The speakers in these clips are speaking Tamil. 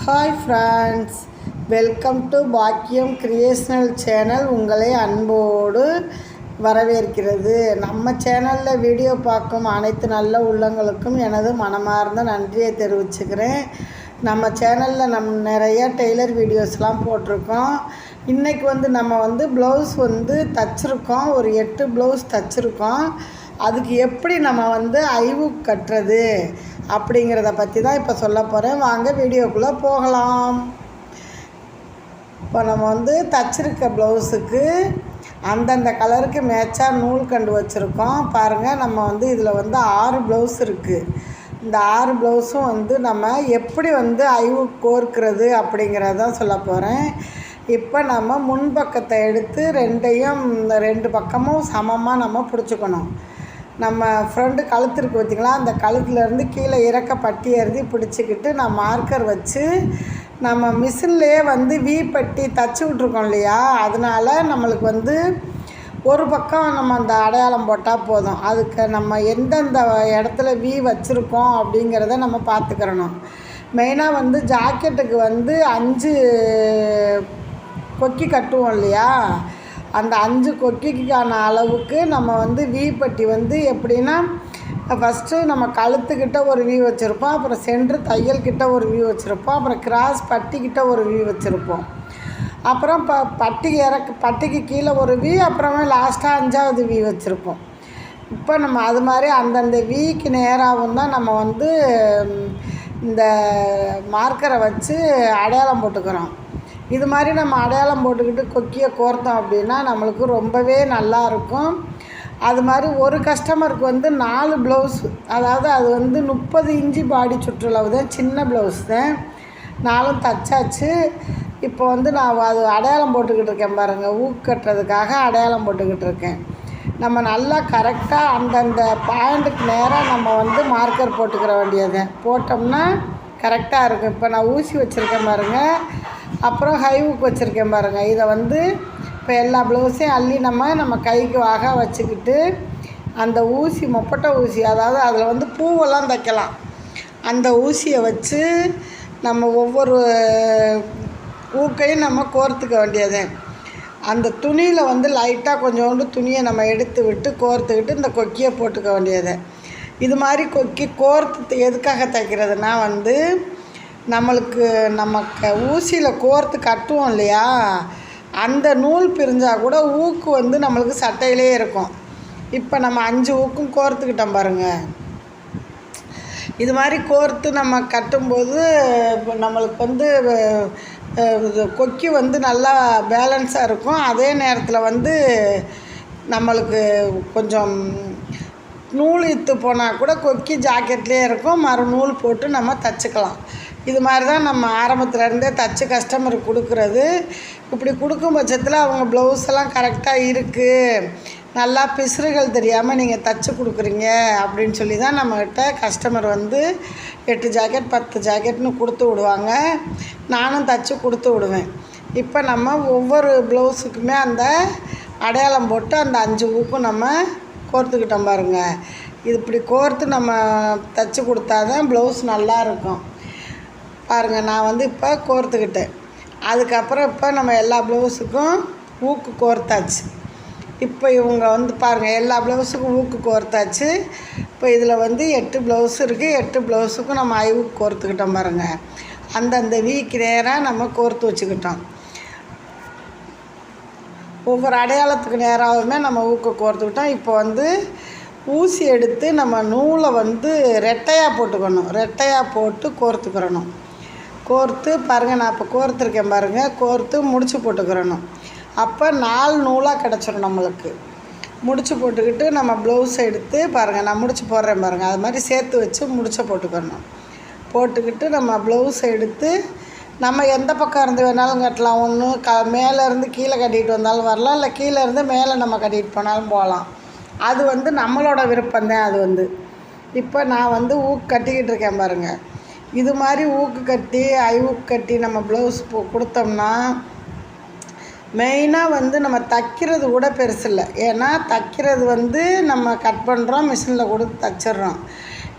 Hi friends welcome to Bakkiyam creational channel உங்களை அன்போடு வரவேற்கிறது. நம்ம சேனலில் வீடியோ பார்க்கும் அனைத்து நல்ல உள்ளங்களுக்கும் எனது மனமார்ந்த நன்றியை தெரிவிச்சுக்கிறேன். நம்ம சேனலில் நம் நிறைய டெய்லர் வீடியோஸ்லாம் போட்டிருக்கோம். இன்றைக்கி வந்து நம்ம வந்து ப்ளவுஸ் வந்து தச்சுருக்கோம். ஒரு எட்டு ப்ளவுஸ் தச்சுருக்கோம். அதுக்கு எப்படி நம்ம வந்து ஐவு கட்டுறது? அப்படிங்கிறத பற்றி தான் இப்போ சொல்ல போகிறேன் வாங்க வீடியோக்குள்ளே போகலாம். இப்போ நம்ம வந்து தச்சிருக்க ப்ளவுஸுக்கு அந்தந்த கலருக்கு மேட்சாக நூல் கண்டு வச்சுருக்கோம். பாருங்கள் நம்ம வந்து இதில் வந்து ஆறு ப்ளவுஸ் இருக்குது இந்த ஆறு ப்ளவுஸும் வந்து நம்ம எப்படி வந்து ஐவு கோர்க்கிறது அப்படிங்கிறதான் சொல்ல போகிறேன் இப்போ நம்ம முன்பக்கத்தை எடுத்து ரெண்டையும் ரெண்டு பக்கமும் சமமாக நம்ம பிடிச்சிக்கணும். நம்ம ஃப்ரண்ட்டு கழுத்து இருக்குது பார்த்திங்களா அந்த கழுத்துலேருந்து கீழே இறக்க பட்டி எழுதி பிடிச்சிக்கிட்டு நான் மார்க்கர் வச்சு நம்ம மிஷின்லேயே வந்து வி பட்டி தச்சு விட்ருக்கோம் இல்லையா? அதனால் நம்மளுக்கு வந்து ஒரு பக்கம் நம்ம அந்த அடையாளம் போட்டால் போதும். அதுக்கு நம்ம எந்தெந்த இடத்துல வி வச்சுருக்கோம் அப்படிங்கிறத நம்ம பார்த்துக்கிறணும். மெயினாக வந்து ஜாக்கெட்டுக்கு வந்து அஞ்சு கொக்கி கட்டுவோம் இல்லையா? அந்த அஞ்சு கொக்கிக்கான அளவுக்கு நம்ம வந்து வி பட்டி வந்து எப்படின்னா ஃபஸ்ட்டு நம்ம கழுத்துக்கிட்ட ஒரு வியூ வச்சுருப்போம் அப்புறம் சென்ட்ரு தையல்கிட்ட ஒரு வியூ வச்சுருப்போம் அப்புறம் கிராஸ் பட்டிக்கிட்ட ஒரு வியூ வச்சுருப்போம். அப்புறம் ப பட்டிக்கு இறக்கு பட்டிக்கு கீழே ஒரு வீ அப்புறமே லாஸ்ட்டாக அஞ்சாவது வீ வச்சுருப்போம். இப்போ நம்ம அது மாதிரி அந்தந்த வீக்கு நேராகவும் தான் நம்ம வந்து இந்த மார்க்கரை வச்சு அடையாளம் போட்டுக்கிறோம். இது மாதிரி நம்ம அடையாளம் போட்டுக்கிட்டு கொக்கியை கோர்த்தோம் அப்படின்னா நம்மளுக்கு ரொம்பவே நல்லா இருக்கும். அது மாதிரி ஒரு கஸ்டமருக்கு வந்து நாலு ப்ளவுஸ் அதாவது அது வந்து முப்பது இன்ச்சு பாடி சுற்றுலாவு தான் சின்ன ப்ளவுஸ் தான். நாலும் தச்சாச்சு இப்போ வந்து நான் அது அடையாளம் போட்டுக்கிட்டு இருக்கேன் பாருங்கள் ஊக்கட்டுறதுக்காக அடையாளம் போட்டுக்கிட்டு இருக்கேன். நம்ம நல்லா கரெக்டாக அந்தந்த பாயிண்ட்டுக்கு நேராக நம்ம வந்து மார்க்கர் போட்டுக்கிற வேண்டியது போட்டோம்னா கரெக்டாக இருக்கும். இப்போ நான் ஊசி வச்சுருக்கேன் பாருங்கள் அப்புறம் ஹை ஊக்கு வச்சுருக்கேன் பாருங்கள் இதை வந்து இப்போ எல்லா ப்ளவுஸையும் அள்ளி நம்ம நம்ம கைக்கு வாக வச்சுக்கிட்டு அந்த ஊசி மொப்பட்டை ஊசி அதாவது அதில் வந்து பூவெல்லாம் தைக்கலாம். அந்த ஊசியை வச்சு நம்ம ஒவ்வொரு ஊக்கையும் நம்ம கோர்த்துக்க வேண்டியது. அந்த துணியில் வந்து லைட்டாக கொஞ்சோண்டு துணியை நம்ம எடுத்து விட்டு கோர்த்துக்கிட்டு இந்த கொக்கியை போட்டுக்க வேண்டியது. இது மாதிரி கொக்கி கோர்த்து எதுக்காக தைக்கிறதுனா வந்து நம்மளுக்கு நம்ம க ஊசியில் கோர்த்து கட்டுவோம் இல்லையா? அந்த நூல் பிரிஞ்சால் கூட ஊக்கு வந்து நம்மளுக்கு சட்டையிலே இருக்கும். இப்போ நம்ம அஞ்சு ஊக்கும் கோர்த்துக்கிட்டோம் பாருங்கள் இது மாதிரி கோர்த்து நம்ம கட்டும்போது இப்போ நம்மளுக்கு வந்து கொக்கி வந்து நல்லா பேலன்ஸாக இருக்கும். அதே நேரத்தில் வந்து நம்மளுக்கு கொஞ்சம் நூல் இத்து போனால் கூட கொக்கி ஜாக்கெட்லேயே இருக்கும். மறு நூல் போட்டு நம்ம தச்சுக்கலாம். இது மாதிரி தான் நம்ம ஆரம்பத்துலேருந்தே தச்சு கஸ்டமருக்கு கொடுக்குறது. இப்படி கொடுக்கும் பட்சத்தில் அவங்க ப்ளவுஸ் எல்லாம் கரெக்டாக இருக்குது நல்லா பிசுறுகள் தெரியாமல் நீங்கள் தச்சு கொடுக்குறீங்க. அப்படின்னு சொல்லி தான் நம்மக்கிட்ட கஸ்டமர் வந்து எட்டு ஜாக்கெட் பத்து ஜாக்கெட்னு கொடுத்து விடுவாங்க. நானும் தச்சு கொடுத்து விடுவேன். இப்போ நம்ம ஒவ்வொரு ப்ளவுஸுக்குமே அந்த அடையாளம் போட்டு அந்த அஞ்சு ஊக்கும் நம்ம கோர்த்துக்கிட்டோம் பாருங்கள் இது இப்படி கோர்த்து நம்ம தச்சு கொடுத்தா தான் ப்ளவுஸ் நல்லாயிருக்கும் பாருங்கள் நான் வந்து இப்போ கோர்த்துக்கிட்டேன். அதுக்கப்புறம் இப்போ நம்ம எல்லா ப்ளவுஸுக்கும் ஊக்கு கோர்த்தாச்சு. இப்போ இவங்க வந்து பாருங்கள் எல்லா ப்ளவுஸுக்கும் ஊக்கு கோர்த்தாச்சு. இப்போ இதில் வந்து எட்டு ப்ளவுஸ் இருக்குது எட்டு ப்ளவுஸுக்கும் நம்ம ஐவுக்கு கோர்த்துக்கிட்டோம் பாருங்கள் அந்தந்த வீக்கு நேராக நம்ம கோர்த்து வச்சுக்கிட்டோம். ஒவ்வொரு அடையாளத்துக்கு நேராகவுமே நம்ம ஊக்க கோர்த்துக்கிட்டோம். இப்போ வந்து ஊசி எடுத்து நம்ம நூலை வந்து ரெட்டையாக போட்டுக்கணும். ரெட்டையாக போட்டு கோர்த்துக்கிறணும். கோர்த்து பாருங்கள் நான் இப்போ கோர்த்துருக்கேன் பாருங்கள் கோர்த்து முடிச்சு போட்டுக்கிறணும். அப்போ நாலு நூலாக கிடச்சிரும் நம்மளுக்கு. முடிச்சு போட்டுக்கிட்டு நம்ம ப்ளவுஸ் எடுத்து பாருங்கள் நான் முடிச்சு போடுறேன் பாருங்கள் அது மாதிரி சேர்த்து வச்சு முடிச்ச போட்டுக்கணும். போட்டுக்கிட்டு நம்ம ப்ளவுஸ் எடுத்து நம்ம எந்த பக்கம் இருந்து வேணாலும் கட்டலாம். ஒன்று க மேலேருந்து கீழே கட்டிகிட்டு வந்தாலும் வரலாம். இல்லை கீழேருந்து மேலே நம்ம கட்டிகிட்டு போனாலும் போகலாம். அது வந்து நம்மளோட விருப்பம்தான் அது வந்து. இப்போ நான் வந்து ஊக் கட்டிக்கிட்டு இருக்கேன் பாருங்கள் இது மாதிரி ஊக்கு கட்டி ஐ ஊக்கு கட்டி நம்ம ப்ளவுஸ் போ கொடுத்தோம்னா மெயினாக வந்து நம்ம தைக்கிறது கூட பெருசு இல்லை. ஏன்னா தைக்கிறது வந்து நம்ம கட் பண்ணுறோம் மிஷினில் கொடுத்து தைச்சிட்றோம்.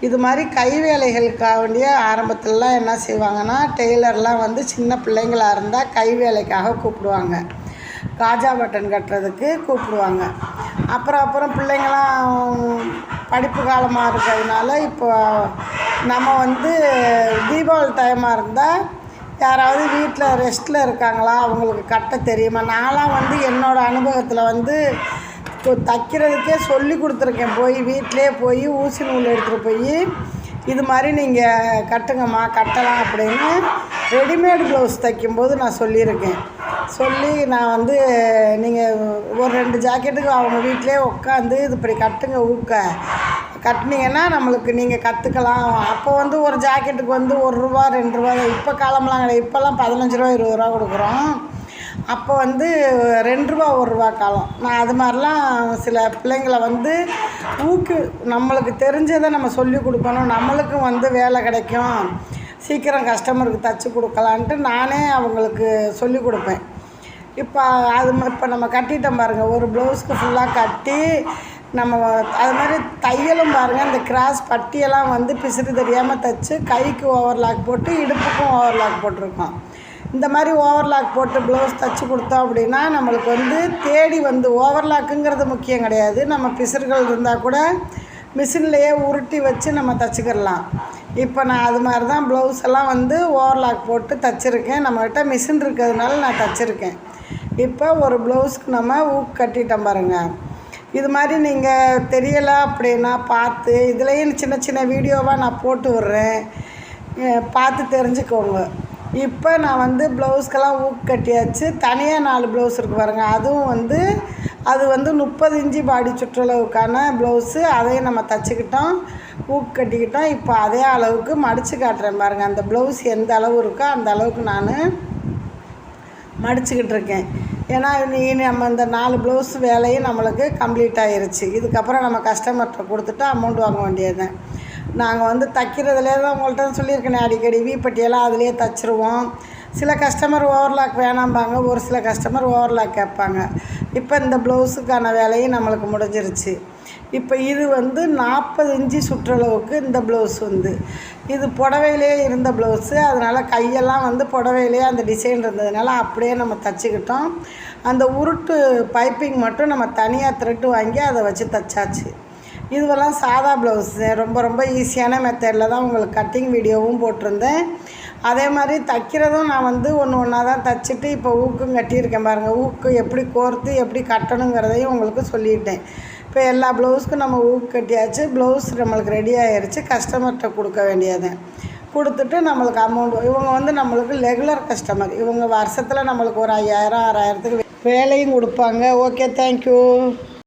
இது மாதிரி கை வேலைகளுக்காக வேண்டிய ஆரம்பத்துலலாம் என்ன செய்வாங்கன்னா டெய்லர்லாம் வந்து சின்ன பிள்ளைங்களாக இருந்தால் கை வேலைக்காக கூப்பிடுவாங்க. காஜா பட்டன் கட்டுறதுக்கு கூப்பிடுவாங்க. அப்புறம் அப்புறம் பிள்ளைங்களாம் படிப்பு காலமாக இருக்கிறதுனால இப்போ நம்ம வந்து தீபாவளி டைமாக இருந்தால் யாராவது வீட்டில் ரெஸ்ட்டில் இருக்காங்களா? அவங்களுக்கு கட்ட தெரியுமா? நான்லாம் வந்து என்னோடய அனுபவத்தில் வந்து தைக்கிறதுக்கே சொல்லி கொடுத்துருக்கேன். போய் வீட்டிலே போய் ஊசி நூல் எடுத்துகிட்டு போய் இது மாதிரி நீங்கள் கட்டுங்கம்மா கட்டலாம் அப்படின்னு ரெடிமேட் ப்ளவுஸ் தைக்கும்போது நான் சொல்லியிருக்கேன். சொல்லி நான் வந்து நீங்கள் ஒரு ரெண்டு ஜாக்கெட்டுக்கு அவங்க வீட்டிலே உட்காந்து இது இப்படி கட்டுங்க ஊக்க. கட்டினீங்கன்னா நம்மளுக்கு நீங்கள் கற்றுக்கலாம் அப்போ வந்து ஒரு ஜாக்கெட்டுக்கு வந்து ஒரு ரூபா ரெண்டு ரூபா இப்போ காலம்லாம் கிடையாது. இப்போல்லாம் பதினஞ்சு ரூபா இருபது ரூபா கொடுக்குறோம். அப்போ வந்து ரெண்டு ரூபா ஒரு ரூபா காலம். நான் அது மாதிரிலாம் சில பிள்ளைங்களை வந்து ஊக்கு நம்மளுக்கு தெரிஞ்சதை நம்ம சொல்லி கொடுக்கணும். நம்மளுக்கும் வந்து வேலை கிடைக்கும். சீக்கிரம் கஸ்டமருக்கு தச்சு கொடுக்கலான்ட்டு நானே அவங்களுக்கு சொல்லி கொடுப்பேன். இப்போ அது இப்போ நம்ம கட்டிட்டோம் பாருங்கள் ஒரு ப்ளவுஸ்க்கு ஃபுல்லாக கட்டி நம்ம அது மாதிரி தையலும் பாருங்கள் இந்த கிராஸ் பட்டியெல்லாம் வந்து பிசுறு தெரியாமல் தைச்சு கைக்கு ஓவர்லாக் போட்டு இடுப்புக்கும் ஓவர்லாக் போட்டிருக்கோம். இந்த மாதிரி ஓவர்லாக் போட்டு ப்ளவுஸ் தைச்சி கொடுத்தோம் அப்படின்னா நம்மளுக்கு வந்து தேடி வந்து ஓவர்லாக்குங்கிறது முக்கியம் கிடையாது. நம்ம பிசுறுகள் இருந்தால் கூட மிஷின்லேயே உருட்டி வச்சு நம்ம தச்சுக்கிடலாம். இப்போ நான் அது மாதிரி தான் ப்ளவுஸ் எல்லாம் வந்து ஓவர்லாக் போட்டு தச்சுருக்கேன். நம்மக்கிட்ட மிஷின் இருக்கிறதுனால நான் தச்சுருக்கேன். இப்போ ஒரு ப்ளவுஸ்க்கு நம்ம ஊக் கட்டிட்டோம் பாருங்கள் இது மாதிரி நீங்கள் தெரியலை அப்படின்னா பார்த்து இதுலேயும் சின்ன சின்ன வீடியோவாக நான் போட்டு விட்றேன். பார்த்து தெரிஞ்சுக்கோங்க. இப்போ நான் வந்து ப்ளவுஸ்க்கெல்லாம் ஊக்கு கட்டியாச்சு. தனியாக நாலு ப்ளவுஸ் இருக்குது பாருங்கள் அதுவும் வந்து அது வந்து முப்பது இஞ்சி பாடி சுற்றளவுக்கான ப்ளவுஸு. அதையும் நம்ம தச்சுக்கிட்டோம் ஊக்கு கட்டிக்கிட்டோம். இப்போ அதே அளவுக்கு மடித்து காட்டுறேன் பாருங்கள் அந்த ப்ளவுஸ் எந்த அளவு இருக்கோ அந்த அளவுக்கு நான் மடிச்சுக்கிட்டு இருக்கேன். ஏன்னா நீ நம்ம இந்த நாலு ப்ளவுஸ் வேலையும் நம்மளுக்கு கம்ப்ளீட் ஆகிருச்சு இதுக்கப்புறம் நம்ம கஸ்டமர்கிட்ட கொடுத்துட்டு அமௌண்ட் வாங்க வேண்டியது நாங்கள் வந்து தைக்கிறதுலே தான் உங்கள்கிட்ட சொல்லியிருக்கேன் அடிக்கடி. வீப்பட்டியெல்லாம் அதுலேயே தைச்சிருவோம். சில கஸ்டமர் ஓவர்லாக் வேணாம்பாங்க. ஒரு சில கஸ்டமர் ஓவர்லாக் கேட்பாங்க. இப்போ இந்த ப்ளவுஸுக்கான வேலையும் நம்மளுக்கு முடிஞ்சிருச்சு. இப்போ இது வந்து நாற்பது இன்ச்சு சுற்றளவுக்கு இந்த ப்ளவுஸ் வந்து இது புடவையிலே இருந்த ப்ளவுஸு அதனால் கையெல்லாம் வந்து புடவையிலே அந்த டிசைன் இருந்ததுனால அப்படியே நம்ம தச்சுக்கிட்டோம். அந்த உருட்டு பைப்பிங் மட்டும் நம்ம தனியாக த்ரெட்டு வாங்கி அதை வச்சு தச்சாச்சு. இதுவெல்லாம் சாதா ப்ளவுஸு. ரொம்ப ரொம்ப ஈஸியான மெத்தடில் தான் உங்களுக்கு கட்டிங் வீடியோவும் போட்டிருந்தேன். அதே மாதிரி தைக்கிறதும் நான் வந்து ஒன்று ஒன்றா தான் தைச்சிட்டு இப்போ ஊக்கும் கட்டியிருக்கேன் பாருங்கள் ஊக்கு எப்படி கோர்த்து எப்படி கட்டணுங்கிறதையும் உங்களுக்கு சொல்லிட்டேன். இப்போ எல்லா ப்ளவுஸ்க்கும் நம்ம ஊக்கு கட்டியாச்சு. ப்ளவுஸ் நம்மளுக்கு ரெடி ஆயிருச்சு. கஸ்டமர்கிட்ட கொடுக்க வேண்டியது. கொடுத்துட்டு நம்மளுக்கு அமௌண்ட் இவங்க வந்து நம்மளுக்கு ரெகுலர் கஸ்டமர் இவங்க வருஷத்தில் நம்மளுக்கு ஒரு ஐயாயிரம் ஆறாயிரத்துக்கு வேலையும் கொடுப்பாங்க. Okay thank you